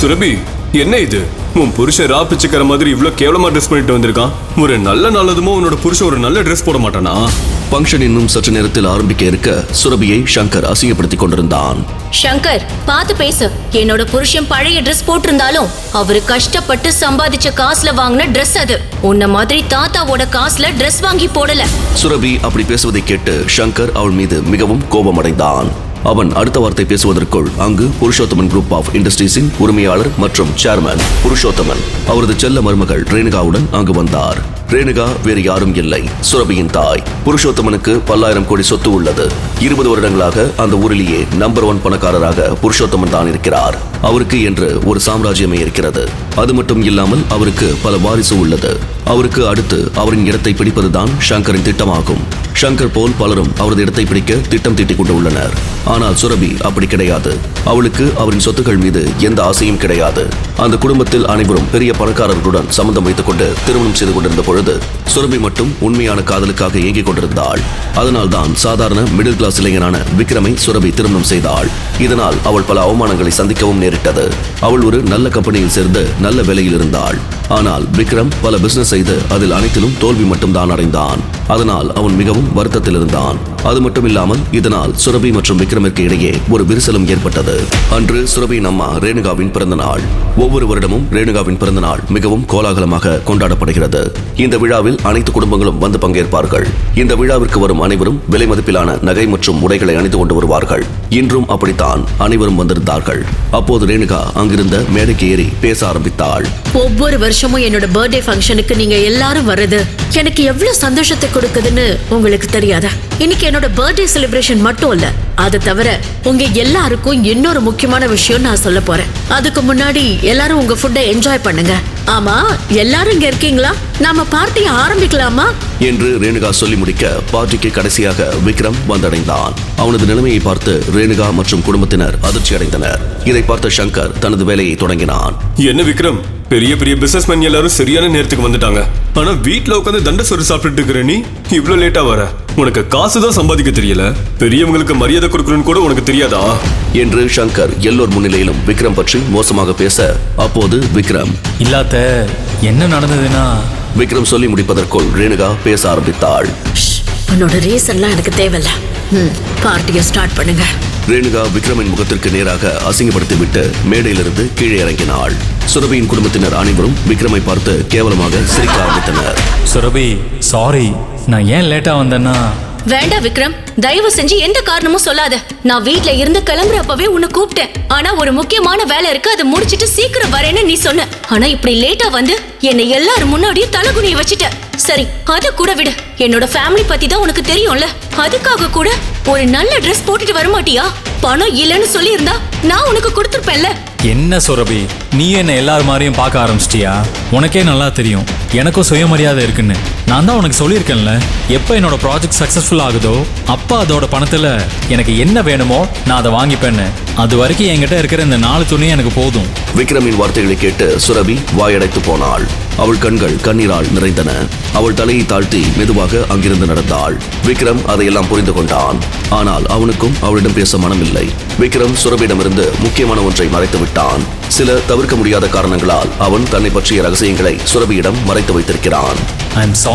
சுரபி என்ன இது? உன் புருஷன் ரா பிச்சைக்கிற மாதிரி இவ்ளோ கேவலமா ட்ரெஸ் பண்ணிட்டு வந்திருக்கான். ஒரு நல்ல நல்லதுமோ உன்னோட புருஷன் ஒரு நல்ல ட்ரெஸ் போட மாட்டானா? ஃபங்க்ஷன் இன்னும் சற்று நேரத்தில் ஆரம்பிக்க இருக்க சுரபியை சங்கர் அசிங்கப்படுத்திக் கொண்டிருந்தான். சங்கர் பார்த்து பேசு. என்னோட புருஷன் பழைய Dress போட்டிருந்தாலும் அவரு கஷ்டப்பட்டு சம்பாதிச்ச காசுல வாங்கின Dress அது. உன்ன மாதிரி தாத்தாவோட காசுல Dress வாங்கி போடல. சுரபி அப்படி பேசுவதை கேட்டு சங்கர் அவள் மீது மிகவும் கோபமடைந்தான். அவன் அடுத்த வார்த்தை பேசுவதற்குள் அங்கு புருஷோத்தமன் குரூப் ஆஃப் இண்டஸ்ட்ரீஸின் உரிமையாளர் மற்றும் சேர்மன் புருஷோத்தமன். அவரது செல்ல மருமகள் ரேணுகாவுடன் அங்கு வந்தார். ரேணுகா வேறு யாரும் இல்லை. சுரபியின் தாய். புருஷோத்தமனுக்கு பல்லாயிரம் கோடி சொத்து உள்ளது. இருபது வருடங்களாக அந்த ஊரிலேயே நம்பர் ஒன் பணக்காரராக புருஷோத்தமன் தான் இருக்கிறார். அவருக்கு என்று ஒரு சாம்ராஜ்யமே இருக்கிறது. அது மட்டும் இல்லாமல் அவருக்கு பல வாரிசு உள்ளது. அவருக்கு அடுத்து அவரின் இடத்தை பிடிப்பதுதான் ஷங்கரின் திட்டமாகும். ஷங்கர் போல் பலரும் அவரது இடத்தை பிடிக்க திட்டம் தீட்டிக் கொண்டு உள்ளனர். ஆனால் சுரபி அப்படி கிடையாது. அவளுக்கு அவரின் சொத்துக்கள் மீது எந்த ஆசையும் கிடையாது. அந்த குடும்பத்தில் அனைவரும் பெரிய பணக்காரர்களுடன் சம்பந்தம் வைத்துக் கொண்டு திருமணம் செய்து கொண்டிருந்த பொழுது சுரபி மட்டும் உண்மையான காதலுக்காக இயங்கிக் கொண்டிருந்தாள். அதனால் தான் சாதாரண மிடில் கிளாஸ் இளைஞனான விக்ரமை சுரபி திருமணம் செய்தாள். இதனால் அவள் பல அவமானங்களை சந்திக்கவும் நேரிட்டது. அவள் ஒரு நல்ல கம்பெனியில் சேர்ந்து நல்ல வேலையில் இருந்தாள். ஆனால் விக்ரம் பல பிசினஸ் செய்து அதில் அனைத்திலும் தோல்வி மட்டும்தான் அடைந்தான். அதனால் அவன் மிகவும் வருத்தத்தில் இருந்தான் அது மட்டும் இல்லாமல் இதனால் சுரபி மற்றும் விக்ரமிற்கு இடையே ஒரு விரிசலும் ஏற்பட்டது. அன்று சுரபியின் அம்மா ரேணுகாவின் பிறந்த நாள். ஒவ்வொரு வருடமும் ரேணுகாவின் பிறந்த நாள் மிகவும் கோலாகலமாக கொண்டாடப்படுகிறது. இந்த விழாவில் அனைத்து குடும்பங்களும் வந்து பங்கேற்பார்கள். இந்த விழாவிற்கு வரும் அனைவரும் விலை மதிப்பிலான நகை மற்றும் உடைகளை அணிந்து கொண்டு வருவார்கள். இன்றும் அப்படித்தான் அனைவரும் வந்திருந்தார்கள். அப்போது ரேணுகா அங்கிருந்த மேடைக்கு ஏறி பேச ஆரம்பித்தாள். ஒவ்வொரு வருஷமும் என்னோட பர்த்டே ஃபங்க்ஷனுக்கு நீங்க எல்லாரும் வர்றது எனக்கு எவ்வளவு சந்தோஷத்தை கொடுக்குதுன்னு உங்களுக்கு தெரியாதா? இன்னைக்கு என்னோட பர்த்டே செலிப்ரேஷன் மட்டும் இல்ல அது தவிர உங்க எல்லாருக்கும் இன்னொரு முக்கியமான விஷயம் நான் சொல்ல போறேன். அதுக்கு முன்னாடி எல்லாரும் உங்க ஃபுட்டை என்ஜாய் பண்ணுங்க. ஆமா எல்லாரும் இங்க இருக்கீங்களா? நாம பார்ட்டியை ஆரம்பிக்கலாமா? என்று ரேணுகா சொல்லி முடிக்க பார்ட்டிக்கு கடைசியாக விக்ரம் வந்தடைந்தான். அவனது நிலைமையை பார்த்து ரேணுகா மற்றும் குடும்பத்தினர் அதிர்ச்சி அடைந்தனர் இதை பார்த்த சங்கர் தனது வேலையை தொடங்கினான். என்ன விக்ரம்? பெரிய பெரிய பிசினஸ் எல்லாரும் சரியான நேரத்துக்கு வந்துட்டாங்க. ஆனா வீட்ல உட்காந்து தண்ட சோறு சாப்பிட்டுட்டு இருக்கிற நீ. இவ்ளோ லேட்டா வர. உனக்கு காசு தான் சம்பாதிக்க தெரியல. பெரியவங்களுக்கு மரியாதை கொடுக்கணும்னு கூட உனக்கு தெரியாதா? என்று சங்கர் எல்லோர் முன்னிலையிலும் விக்ரம் பற்றி மோசமாக பேச அப்போது விக்ரம். இல்லாத என்ன நடந்ததுன்னா? விக்ரம் சொல்லி முடிப்பதற்குள் ரேணுகா பேச ஆரம்பித்தாள். உன்னோட ரீசன்லாம் எனக்கு தேவையில்ல. பார்ட்டியை ஸ்டார்ட் பண்ணுங்க. ரேணுகா விக்ரமின் முகத்திற்கு நேராக அசிங்கப்படுத்திவிட்டு மேடையிலிருந்து கீழே இறங்கினாள். சுரபியின் குடும்பத்தினர் அனைவரும் விக்ரமை பார்த்து கேவலமாக சிரிக்க ஆரம்பித்தனர். சுரபி சாரி நான் ஏன் லேட்டா வந்தேன்னா? வேண்டாம் விக்ரம் தயவு செஞ்சு எந்த காரணமும் சொல்லாத. நான் வீட்ல இருந்து கிளம்புறப்பவே உன்னை கூப்பிட்டேன். ஆனா ஒரு முக்கியமான வேலை இருக்கு அதை முடிச்சிட்டு சீக்கிரம் வரேன்னு நீ சொன்ன. ஆனா இப்படி லேட்டா வந்து என்னை எல்லாரும் முன்னாடியும் தலகுனிய வச்சுட்ட. சரி அத கூட விடு. என்னோட ஃபேமிலி பத்தி தான் உனக்கு தெரியும்ல. அதுக்காக கூட ஒரு நல்ல ட்ரெஸ் போட்டுட்டு வர மாட்டியா பணம் இல்லைன்னு சொல்லியிருந்தா நான் உனக்கு கொடுத்துருப்பேன்ல. என்ன சுரபி நீ என்ன எல்லார் மாதிரியும் பார்க்க ஆரம்பிச்சிட்டியா? உனக்கே நல்லா தெரியும். எனக்கும் சுயமரியாதை இருக்குன்னு. நான் தான் உனக்கு சொல்லியிருக்கேன்ல எப்போ என்னோட ப்ராஜெக்ட் சக்ஸஸ்ஃபுல் ஆகுதோ அப்போ அதோட பணத்தில் எனக்கு என்ன வேணுமோ நான் அதை வாங்கிப்பேன்னு. அது வரைக்கும் என்கிட்ட இருக்கிற இந்த நாலு துணி எனக்கு போதும். விக்ரமின் வார்த்தைகளை கேட்டு சுரபி வாயடைத்து போனாள். அவள் கண்கள் கண்ணீரால் நிறைந்தன. அவள் தலையை தாழ்த்தி மெதுவாக அங்கிருந்து நடந்தாள். விக்ரம் அதையெல்லாம் புரிந்து கொண்டான். ஆனால் அவனுக்கும் அவளிடம் பேச மனமில்லை. விக்ரம் சுரபியிடமிருந்து முக்கியமான ஒன்றை மறைத்து விட்டான். சில தவிர்க்க முடியாத காரணங்களால் அவன் தன்னை பற்றிய ரகசியங்களை சுரபியிடம் மறைத்து வைத்திருக்கிறான்.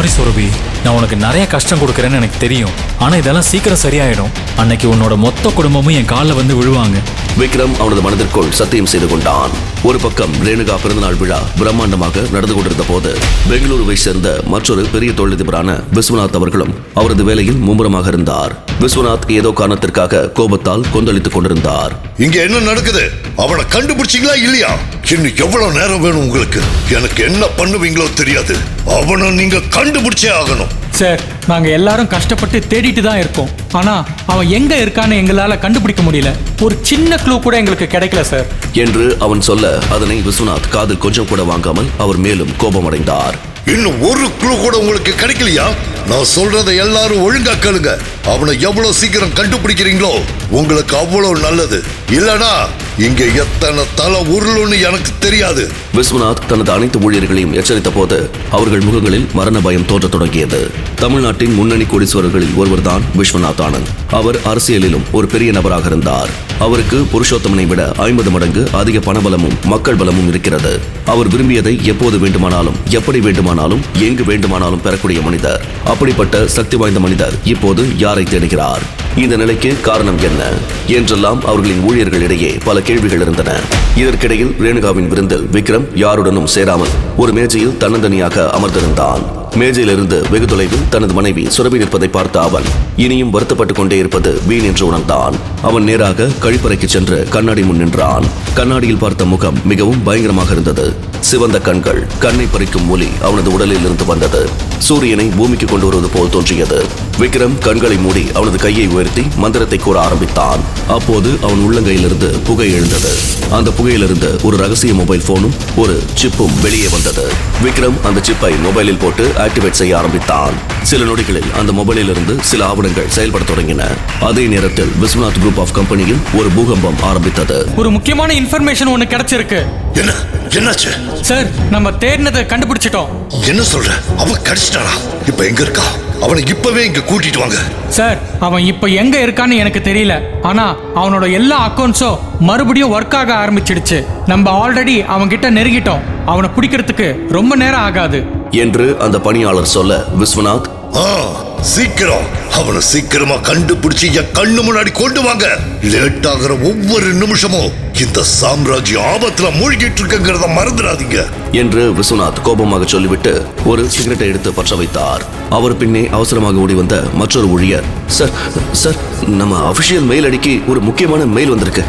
சாரி சுரபி நான் உனக்கு நிறைய கஷ்டம் கொடுக்குறேன்னு எனக்கு தெரியும். ஆனால் இதெல்லாம் சீக்கிரம் சரியாயிடும். அன்னைக்கு உன்னோட மொத்த குடும்பமும் என் காலில் வந்து விழுவாங்க. விக்ரம் அவனது மனதிற்குள் சத்தியம் செய்து கொண்டான். ஒரு பக்கம் ரேணுகா பிறந்தநாள் விழா பிரம்மாண்டமாக நடந்து கொண்டிருந்த போது பெங்களூருவை சேர்ந்த மற்றொரு பெரிய தொழிலதிபரான விஸ்வநாத் அவர்களும் அவரது வேலையில் மும்முரமாக இருந்தார். விஸ்வநாத் ஏதோ காரணத்திற்காக கோபத்தால் கொந்தளித்துக் கொண்டிருந்தார். இங்க என்ன நடக்குது? அவனை கண்டுபிடிச்சீங்களா இல்லையா? இன்னும் எவ்வளவு நேரம் வேணும் உங்களுக்கு? எனக்கு என்ன பண்ணுவீங்களோ தெரியாது. அவனை நீங்க கண்டுபிடிச்சே ஆகணும். சார் நாங்க எல்லாரும் கஷ்டப்பட்டு தேடிட்டு தான் இருக்கோம். ஆனா அவன் எங்க இருக்கான்னு எங்களால கண்டுபிடிக்க முடியல. ஒரு சின்ன க்ளூ கூட எங்களுக்கு கிடைக்கல சார் என்று அவன் சொல்ல அதனை விஸ்வநாத் காதில் கொஞ்சம் கூட வாங்காமல் அவர் மேலும் கோபமடைந்தார். இன்னும் ஒரு க்ளூ கூட உங்களுக்கு கிடைக்கலையா? நான் சொல்றதை எல்லாரும் ஒழுங்கா கேளுங்க. அவனை எவ்வளவு சீக்கிரம் கண்டுபிடிக்கிறீங்களோ உங்களுக்கு அவ்வளவு நல்லது. இல்லனா இங்க எத்தனை தலை உருளுன்னு எனக்கு தெரியாது. விஸ்வநாத் தனது அனைத்து ஊழியர்களையும் எச்சரித்த போது அவர்கள் முகங்களில் மரண பயம் தோற்றத் தொடங்கியது. தமிழ்நாட்டின் முன்னணி கோடீஸ்வரர்களில் ஒருவர்தான் விஸ்வநாத் ஆனந்த். அவர் அரசியலிலும் ஒரு பெரிய நபராக இருந்தார். அவருக்கு புருஷோத்தமனை விட ஐம்பது மடங்கு அதிக பணபலமும் மக்கள் பலமும் இருக்கிறது. அவர் விரும்பியதை எப்போது வேண்டுமானாலும் எப்படி வேண்டுமானாலும் எங்கு வேண்டுமானாலும் பெறக்கூடிய மனிதர். அப்படிப்பட்ட சக்தி வாய்ந்த மனிதர் இப்போது யார் தேடுகிறார்? இந்த நிலைக்கு காரணம் என்ன? என்றெல்லாம் அவர்களின் ஊழியர்களிடையே பல கேள்விகள் இருந்தன. இதற்கிடையில் ரேணுகாவின் விருந்தில் விக்ரம் யாருடனும் சேராமல் ஒரு மேஜையில் தன்னந்தனியாக அமர்ந்திருந்தான். மேஜையிலிருந்து வெகு தொலைவில் தனது மனைவி சுரபி நிற்பதை பார்த்த அவன் இனியும் வருத்தப்பட்டுக் கொண்டே இருப்பது வீண் என்று உணர்ந்தான். அவன் நேராக கழிப்பறைக்கு சென்று கண்ணாடி முன் நின்றான். கண்ணாடியில் பார்த்த முகம் மிகவும் பயங்கரமாக இருந்தது. சிவந்த கண்கள் கண்ணை பறிக்கும் ஒலி அவனது உடலில் இருந்து வந்தது. சூரியனை பூமிக்கு கொண்டு வருவது போல் தோன்றியது. விக்ரம் கண்களை மூடி அவனது கையை உயர்த்தி மந்திரத்தை கூற ஆரம்பித்தான். அப்போது அவன் உள்ளங்கையிலிருந்து புகை எழுந்தது. அந்த புகையிலிருந்து ஒரு ரகசிய மொபைல் போனும் ஒரு சிப்பும் வெளியே வந்தது. விக்ரம் அந்த சிப்பை மொபைலில் போட்டு ஆக்டிவேட் செய்ய ஆரம்பித்தான். சில நொடிகளில் அந்த மொபைலில் இருந்து சில ஆவணங்கள் செயல்பட தொடங்கின. அதே நேரத்தில் விஸ்வநாத் குரூப் ஆஃப் கம்பெனியில் ஒரு பூகம்பம் ஆரம்பித்தது. ஒரு முக்கியமான இன்ஃபர்மேஷன் ஒன்று கிடைச்சிருக்கு. என்ன? என்னாச்சு? சார் நம்ம தேடினதை கண்டுபிடிச்சிட்டோம். என்ன சொல்ற? அவன் கடிச்சிட்டானா இப்ப எங்க இருக்கா? அவனை இப்பவே இங்க கூட்டிட்டு வாங்க. சார் அவன் இப்போ எங்க இருக்கான்னு எனக்கு தெரியல. ஆனா அவனோட எல்லா அக்கௌண்ட்ஸும் மறுபடியும் ஒர்க் ஆக ஆரம்பிச்சிடுச்சு. நம்ம ஆல்ரெடி அவன் கிட்ட நெருங்கிட்டோம். அவனை பிடிக்கிறதுக்கு ரொம்ப நேரம் ஆகாது. என்று அந்த பணியாளர் சொல்ல விஸ்வநாத் ஆ, சீக்கிரம். அவனை சீக்கிரமா கண்டுபிடிச்சு என் கண்ணு முன்னாடி கொண்டு வாங்க. லேட் ஆகிற ஒவ்வொரு நிமிஷமும். இந்த சாம்ராஜ்யம் ஆபத்துல மூழ்கிட்டு இருக்குங்கிறத மறந்துடாதீங்க. என்று விஸ்வநாத் கோபமாக சொல்லிவிட்டு ஒரு சிகரெட்டை எடுத்து பற்ற வைத்தார். அவர் பின்னே அவசரமாக ஓடி வந்த மற்றொரு ஊழியர். சார் சார் நம்ம அபிஷியல் மெயில் அடிக்கி ஒரு முக்கியமான மெயில் வந்திருக்கு.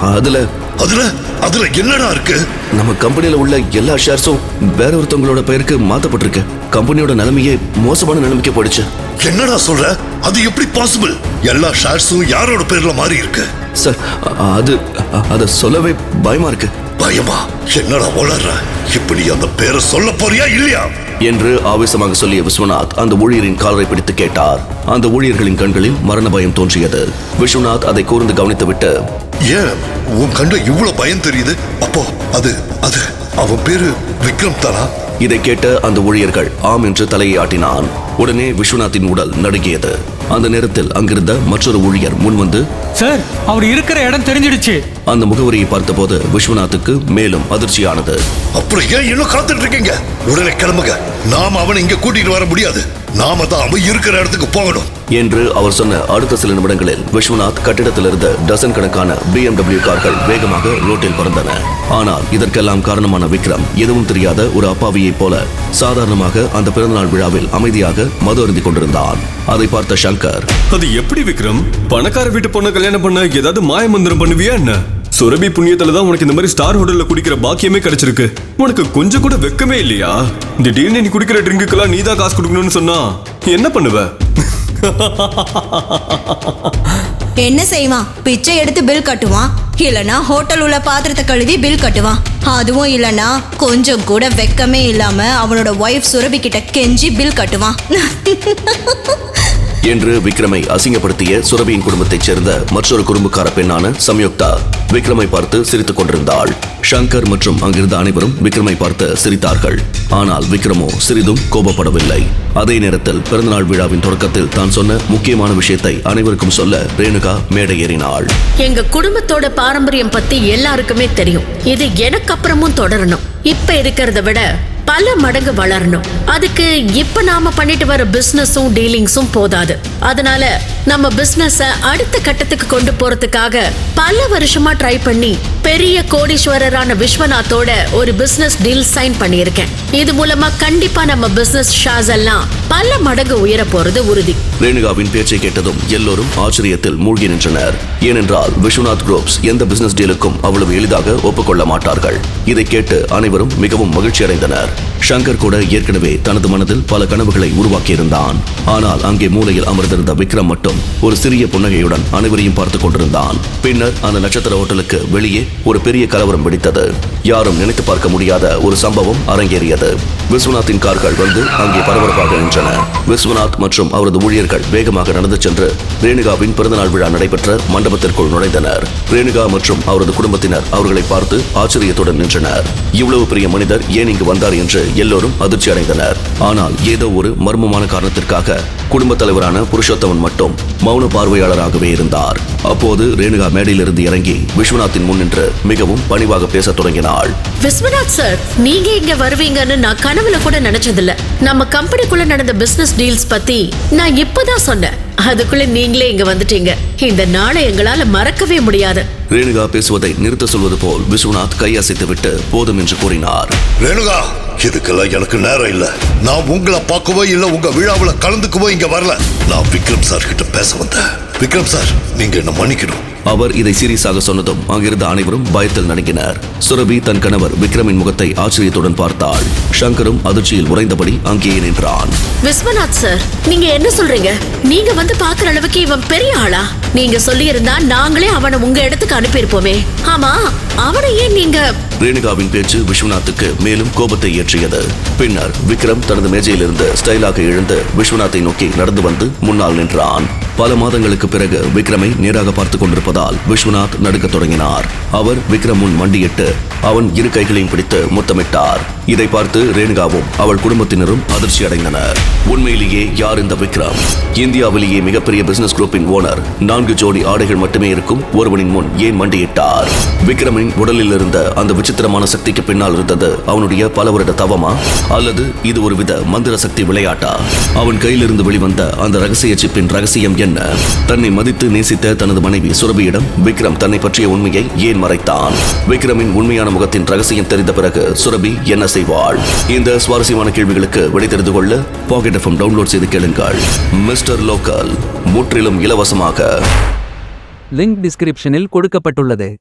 அதுல அதுல அதுல என்னடா இருக்கு? நம்ம கம்பெனில உள்ள எல்லா ஷேர்ஸும் வேற ஒருத்தவங்களோட பெயருக்கு மாத்தப்பட்டிருக்கு. கம்பெனியோட நிலைமையே மோசமான நிலைமைக்கு போயிடுச்சு. என்னடா சொல்ற? அது எப்படி பாசிபிள் எல்லா ஷேர்ஸும் யாரோட பேர்ல மாறி இருக்கு? சார் அது அதை சொல்லவே பயமா இருக்கு. பயமா? என்னடா வளர்ற இப்ப நீ அந்த பேரை சொல்ல போறியா இல்லையா? என்று ஆவேசமாக சொல்லிய விஸ்வநாத் அந்த ஊழியரின் காலரை பிடித்து கேட்டார். அந்த ஊழியர்களின் கண்களில் மரண பயம் தோன்றியது. விஸ்வநாத் அதை கூர்ந்து கவனித்துவிட்டு ஏன்? உன் கண்டு இவ்வளவு பயம் தெரியுது? அப்போ அது அது அவன் பேரு விக்ரம் தானா? இதை கேட்ட அந்த ஊழியர்கள் ஆம் என்று தலையை ஆட்டினான் உடனே விஸ்வநாத்தின் உடல் நடுங்கியது. அந்த நேரத்தில் அங்கிருந்த மற்றொரு ஊழியர் முன்வந்து சார் அவர் இருக்கிற இடம் தெரிஞ்சிடுச்சு. அந்த முகவரியை பார்த்தபோது விஸ்வநாத்துக்கு மேலும் அதிர்ச்சியானது. அப்புறம் ஏன் இன்னும் காத்துட்டு இருக்கீங்க? உடனே கிளம்புங்க. நாம அவனை இங்க கூட்டிட்டு வர முடியாது. நாம தான் அவன் இருக்கிற இடத்துக்கு போகணும். என்று அவர் சொன்ன அடுத்த சில நிமிடங்களில் விஸ்வநாத் கட்டிடத்திலிருந்து டசன் கணக்கான BMW கார்கள் வேகமாக ரோட்டில் பறந்தன. ஆனால் இதற்கெல்லாம் காரணமான விக்ரம் எதுவும் தெரியாத ஒரு அப்பாவியைப் போல சாதாரணமாக அந்த பிறந்தநாள் விழாவில் அமைதியாக மது அருந்திக் கொண்டிருந்தான். அதை பார்த்த சங்கர் அது எப்படி விக்ரம்? பணக்கார வீட்டு பொண்ணை கல்யாணம் பண்ண ஏதாவது மாய மந்திரம் பண்ணுவியா என்ன? சுரபி புண்ணியத்துல தான் உனக்கு இந்த மாதிரி ஸ்டார் ஹோட்டல்ல குடிக்கிற பாக்கியமே கிடைச்சிருக்கு. உனக்கு கொஞ்சம் கூட வெக்கமே இல்லையா? திடீர்னு நீ குடிக்கிற ட்ரிங்குக்கெல்லாம் நீ தான் காசு கொடுக்கணும்னு சொன்னா என்ன பண்ணுவ? என்ன செய்வான்? பிச்சை எடுத்து பில் கட்டுவான். இல்லனா ஹோட்டல் உள்ள பாத்திரத்தை கழுவி பில் கட்டுவான். அதுவும் இல்லனா கொஞ்சம் கூட வெக்கமே இல்லாம அவனோட ஒய்ஃப் சுரபி கிட்ட கெஞ்சி பில் கட்டுவான். என்று விக்ரமை அசிங்கப்படுத்திய சுரபியின் குடும்பத்தைச் சேர்ந்த மற்றொரு குடும்பக்கார பெண்ணான சம்யுக்தா விக்ரமை பார்த்து சிரித்துக் கொண்டிருந்தாள். ஷங்கர் மற்றும் அங்கிருந்த அனைவரும் விக்ரமை பார்த்து சிரித்தார்கள். ஆனால் விக்ரமோ சிறிதும் கோபப்படவில்லை. அதே நேரத்தில் பிறந்தநாள் விழாவின் தொடக்கத்தில் தான் சொன்ன முக்கியமான விஷயத்தை அனைவருக்கும் சொல்ல ரேணுகா மேடை ஏறினாள் எங்க குடும்பத்தோட பாரம்பரியம் பத்தி எல்லாருக்குமே தெரியும். இது எனக்கு அப்புறமும் தொடரணும். இப்ப இருக்கிறத விட பல மடங்கு வளரணும். அதுக்கு இப்ப நாம பண்ணிட்டு வர பிசினஸும் டீலிங்ஸும் போதாது. அதனால நம்ம பிசினஸ அடுத்த கட்டத்துக்கு கொண்டு போறதுக்காக பல வருஷமா ட்ரை பண்ணி பெரிய கோடீஸ்வரரான விஸ்வநாத்தோட ஒரு பிசினஸ் டீல் சைன் பண்ணியிருக்கேன். இது மூலமா கண்டிப்பா நம்ம பிசினஸ் ஷாஸ் எல்லாம் பல மடங்கு உயர போறது உறுதி. ரேணுகாவின் பேச்சை கேட்டதும் எல்லோரும் ஆச்சரியத்தில் மூழ்கி நின்றனர். ஏனென்றால் விஸ்வநாத் குரூப்ஸ் எந்த பிசினஸ் டீலுக்கும் அவ்வளவு எளிதாக ஒப்புக்கொள்ள மாட்டார்கள். இதை கேட்டு அனைவரும் மிகவும் மகிழ்ச்சி அடைந்தனர். ஷங்கர் கூட ஏற்கனவே தனது மனதில் பல கனவுகளை உருவாக்கியிருந்தான். ஆனால் அங்கே மூலையில் அமர்ந்த அமர்ந்திருந்த விக்ரம் மட்டும் ஒரு சிறிய புன்னகையுடன் அனைவரையும் பார்த்துக் கொண்டிருந்தான். பின்னர் அந்த நட்சத்திர ஹோட்டலுக்கு வெளியே ஒரு பெரிய கலவரம் வெடித்தது. யாரும் நினைத்து பார்க்க முடியாத ஒரு சம்பவம் அரங்கேறியது. விஸ்வநாத்தின் கார்கள் வந்து அங்கே பரபரப்பாக நின்றன. விஸ்வநாத் மற்றும் அவரது ஊழியர்கள் வேகமாக நடந்து சென்று ரேணுகாவின் பிறந்தநாள் விழா நடைபெற்ற மண்டபத்திற்குள் நுழைந்தனர். ரேணுகா மற்றும் அவரது குடும்பத்தினர் அவர்களை பார்த்து ஆச்சரியத்துடன் நின்றனர். இவ்வளவு பெரிய மனிதர் ஏன் இங்கு வந்தார் என்று எல்லோரும் அதிர்ச்சி அடைந்தனர் ஆனால் ஏதோ ஒரு மர்மமான காரணத்திற்காக குடும்பத் தலைவரான புருஷ புருஷோத்தமன் மட்டும் மௌன பார்வையாளராகவே இருந்தார். அப்போது ரேணுகா மேடையிலிருந்து இறங்கி விஸ்வநாத்தின் முன் நின்று மிகவும் பணிவாக பேசத் தொடங்கினாள். விஸ்வநாத் சார் நீங்க இங்க வருவீங்கன்னு நான் கனவுல கூட நினைச்சதில்ல. நம்ம கம்பெனிக்குள்ள நடந்த பிசினஸ் டீல்ஸ் பத்தி நான் இப்பதான் சொன்னேன். அதுக்குள்ள நீங்களே இங்க வந்துட்டீங்க. இந்த நாளை எங்களால மறக்கவே முடியாது. ரேணுகா பேசுவதை நிறுத்த சொல்வது போல் விஸ்வநாத் கையசைத்து விட்டு போதும் என்று கூறினார். ரேணுகா இதுக்கெல்லாம் எனக்கு நேரம் இல்ல. நான் உங்களை பார்க்கவோ இல்ல உங்க விழாவில் கலந்துக்கவோ இங்க வரல. நான் விக்ரம் சார் கிட்ட பேச வந்தேன். விக்ரம் சார் நீங்க என்ன மன்னிக்கணும். அவர் இதை சீரியஸாக சொன்னதும் அங்கிருந்த அனைவரும் பயத்தில் நடுங்கினர். சுரபி தன் கணவர் விக்ரமின் முகத்தை ஆச்சரியத்துடன் பார்த்தாள். சங்கரும் அதிர்ச்சியில் உறைந்தபடி அங்கேயே நின்றான். விஸ்வநாத் சார் நீங்க என்ன சொல்றீங்க? நீங்க வந்து பாக்குற அளவுக்கு இவன் பெரிய ஆளா? நீங்க சொல்லியிருந்தா நாங்களே அவனை உங்க இடத்துக்கு அனுப்பியிருப்போமே. ஆமா அவனை ஏன் நீங்க ரேணுகாவின் பேச்சு விஸ்வநாத்துக்கு மேலும் கோபத்தை ஏற்றியது. பின்னர் விக்ரம் தனது மேஜையிலிருந்து ஸ்டைலாக எழுந்து விஸ்வநாத்தை நோக்கி நடந்து வந்து முன்னால் நின்றான். பல மாதங்களுக்கு பிறகு விக்ரமை நேராக பார்த்துக் கொண்டிருப்பதால் விஸ்வநாத் நடுக்கத் தொடங்கினார். அவர் விக்ரம் முன் மண்டியிட்டு அவன் இரு கைகளையும் பிடித்து முத்தமிட்டார். இதை பார்த்து ரேணுகாவும் அவள் குடும்பத்தினரும் அதிர்ச்சி அடைந்தனர். உண்மையிலேயே யார் இந்த விக்ரம்? இந்தியாவிலேயே மிகப்பெரிய பிசினஸ் குரூப்பின் ஓனர் நான்கு ஜோடி ஆடைகள் மட்டுமே இருக்கும் ஒருவனின் முன் ஏன் மண்டியிட்டார்? விக்ரமின் உடலில் இருந்த அந்த விசித்திரமான சக்திக்கு பின்னால் இருந்தது அவனுடைய பல வருட தவமா? அல்லது இது ஒரு வித மந்திர சக்தி விளையாட்டா? அவன் கையிலிருந்து வெளிவந்த அந்த ரகசிய சிப்பின் ரகசியம் என்ன? தன்னை மதித்து நேசித்த தனது மனைவி சுரபியிடம் விக்ரம் தன்னை பற்றிய உண்மையை ஏன் மறைத்தான்? விக்ரமின் உண்மையான முகத்தின் ரகசியம் தெரிந்த பிறகு சுரபி என்ன செய்வாள். இந்த சுவாரஸ்யமான கேள்விகளுக்கு விடை தெரிந்து கொள்ள பாக்கெட் எஃப்எம் டவுன்லோட் செய்து கேளுங்கள். மிஸ்டர் லோக்கல் முற்றிலும் இலவசமாக. லிங்க் டிஸ்கிரிப்ஷனில் கொடுக்கப்பட்டுள்ளது.